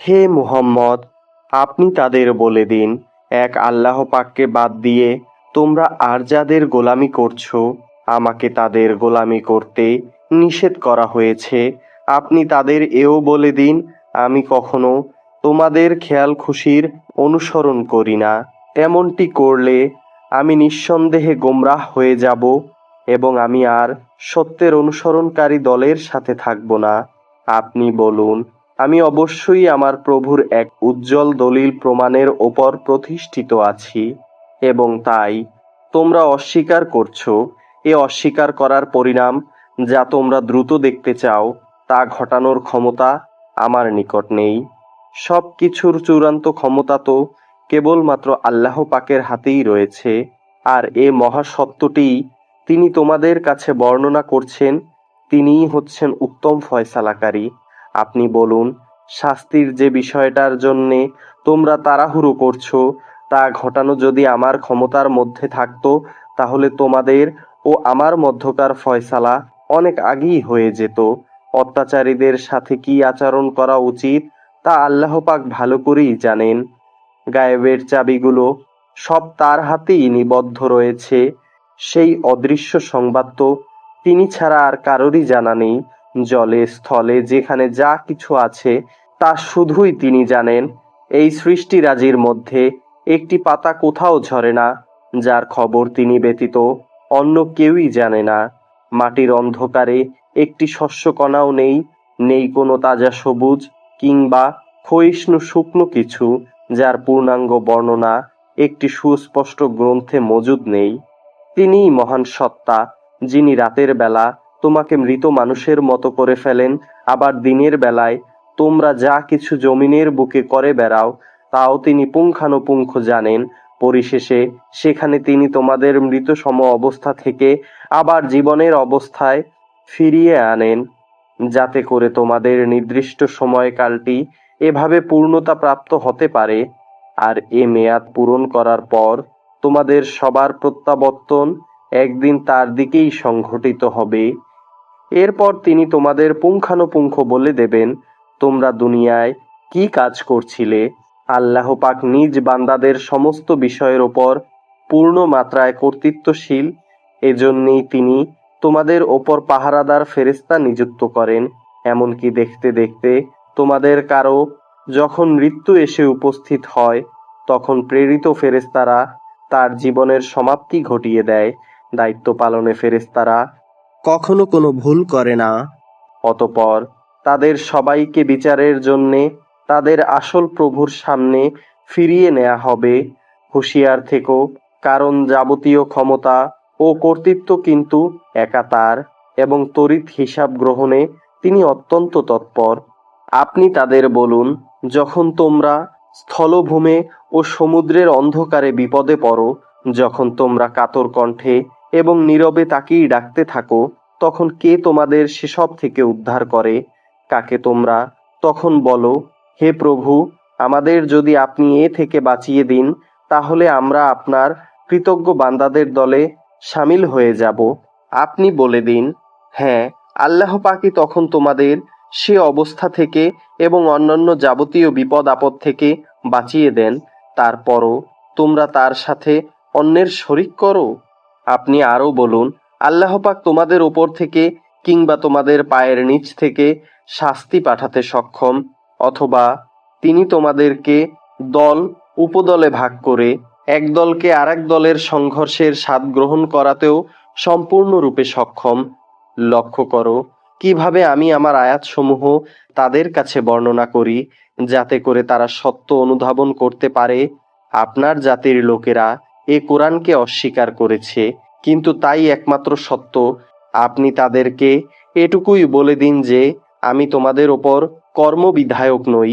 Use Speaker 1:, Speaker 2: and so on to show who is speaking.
Speaker 1: হে মুহাম্মদ, আপনি তাদের বলে দিন, এক আল্লাহ পাককে বাদ দিয়ে তোমরা আর যাদের গোলামি করছ, আমাকে তাদের গোলামি করতে নিষেধ করা হয়েছে। আপনি তাদের এও বলে দিন, আমি কখনো তোমাদের খেয়াল খুশির অনুসরণ করি না। এমনটি করলে আমি নিঃসন্দেহে গোমরাহ হয়ে যাব এবং আমি আর সত্যের অনুসরণকারী দলের সাথে থাকব না। আপনি বলুন আমি অবশ্যই আমার প্রভুর এক উজ্জ্বল দলিল প্রমাণের ওপর প্রতিষ্ঠিত আছি এবং তাই তোমরা অস্বীকার করছ। এ অস্বীকার করার পরিণাম যা তোমরা দ্রুত দেখতে চাও, তা ঘটানোর ক্ষমতা আমার নিকট নেই। সব কিছুর চূড়ান্ত ক্ষমতা তো কেবলমাত্র আল্লাহ পাকের হাতেই রয়েছে, আর এ মহাসত্যটি তিনি তোমাদের কাছে বর্ণনা করছেন, তিনিই হচ্ছেন উত্তম ফয়সালাকারী। আপনি বলুন, শাস্তির যে বিষয়টার জন্যে তোমরা তাড়াহুড়ো করছ, তা ঘটানো যদি আমার ক্ষমতার মধ্যে থাকতো, তাহলে তোমাদের ও আমার মধ্যকার ফয়সালা অনেক আগেই হয়ে যেত। অত্যাচারীদের সাথে কি আচরণ করা উচিত, তা আল্লাহ পাক ভালো করেই জানেন। গায়েবের চাবিগুলো সব তার হাতেই নিবদ্ধ রয়েছে। সেই অদৃশ্য সংবাদ তো তিনি ছাড়া আর কারোরই জানা নেই। জলে, স্থলে, যেখানে যা কিছু আছে, তা শুধুই তিনি জানেন। এই সৃষ্টিরাজির মধ্যে একটি পাতা কোথাও ঝরে না, যার খবর তিনি ব্যতীত অন্য কেউই জানে না। মাটির অন্ধকারে একটি শস্যকণাও নেই নেই কোনো তাজা সবুজ কিংবা ক্ষয়িষ্ণু শুকনো কিছু, যার পূর্ণাঙ্গ বর্ণনা একটি সুস্পষ্ট গ্রন্থে মজুদ নেই। তিনিই মহান সত্তা, যিনি রাতের বেলা তোমাকে মৃত মানুষের মতো করে ফেলেন। আবার দিনের বেলায় তোমরা যা কিছু জমিনের বুকে করে বেড়াও, তাও তিনি পুঙ্খানুপুঙ্খ জানেন। পরিশেষে সেখানে তিনি তোমাদের মৃত সম অবস্থা থেকে আবার জীবনের অবস্থায় ফিরিয়ে আনেন, যাতে করে তোমাদের নির্দিষ্ট সময়কালটি এভাবে পূর্ণতা প্রাপ্ত হতে পারে। আর এ মেয়াদ পূরণ করার পর তোমাদের সবার প্রত্যাবর্তন একদিন তার দিকেই সংঘটিত হবে। এরপর তিনি তোমাদের পুঙ্খানুপুঙ্খ বলে দেবেন, তোমরা দুনিয়ায় কি কাজ করছিলে? আল্লাহ পাক নিজ বান্দাদের সমস্ত বিষয়ের ওপর পূর্ণ মাত্রায় কর্তৃত্বশীল। এজন্যই তিনি তোমাদের ওপর পাহারাদার ফেরেস্তা নিযুক্ত করেন। এমনকি দেখতে দেখতে তোমাদের কারও যখন মৃত্যু এসে উপস্থিত হয়, তখন প্রেরিত ফেরেস্তারা তার জীবনের সমাপ্তি ঘটিয়ে দেয়। দায়িত্ব পালনে ফেরেস্তারা কখনো কোনো ভুল করে না। অতপর তাদের সবাইকে বিচারের জন্যে তাদের আসল প্রভুর সামনে ফিরিয়ে নেওয়া হবে। হুঁশিয়ার থেকো, কারণ যাবতীয় ক্ষমতা ও কর্তৃত্ব কিন্তু একা তার এবং তড়িৎ হিসাব গ্রহণে তিনি অত্যন্ত তৎপর। আপনি তাদের বলুন, যখন তোমরা স্থলভূমে ও সমুদ্রের অন্ধকারে বিপদে পড়ো, যখন তোমরা কাতর কণ্ঠে এবং নীরবে তাকেই ডাকতে থাকো, তখন কে তোমাদের সেসব থেকে উদ্ধার করে? কাকে তোমরা? তখন বলো, হে প্রভু, আমাদের যদি আপনি এ থেকে বাঁচিয়ে দিন, তাহলে আমরা আপনার কৃতজ্ঞ বান্দাদের দলে সামিল হয়ে যাব। আপনি বলে দিন হ্যাঁ আল্লাহ পাকি তখন তোমাদের সে অবস্থা থেকে এবং অন্যান্য যাবতীয় বিপদ আপদ থেকে বাঁচিয়ে দেন। তারপরও তোমরা তার সাথে অন্যের শরিক করো? আপনি আরও বলুন, আল্লাহ পাক তোমাদের ওপর থেকে কিংবা তোমাদের পায়ের নিচ থেকে শাস্তি পাঠাতে সক্ষম, অথবা তিনি তোমাদেরকে দল, উপদলে ভাগ করে এক দলকে আরেক দলের সংঘর্ষের স্বাদ গ্রহণ করাতেও সম্পূর্ণরূপে সক্ষম। লক্ষ্য করো, কীভাবে আমি আমার আয়াতসমূহ তাদের কাছে বর্ণনা করি, যাতে করে তারা সত্য অনুধাবন করতে পারে। আপনার জাতির লোকেরা এ কোরআনকে অস্বীকার করেছে, কিন্তু তাই একমাত্র সত্য। আপনি তাদেরকে এটুকুই বলে দিন যে, আমি তোমাদের ওপর কর্মবিধায়ক নই।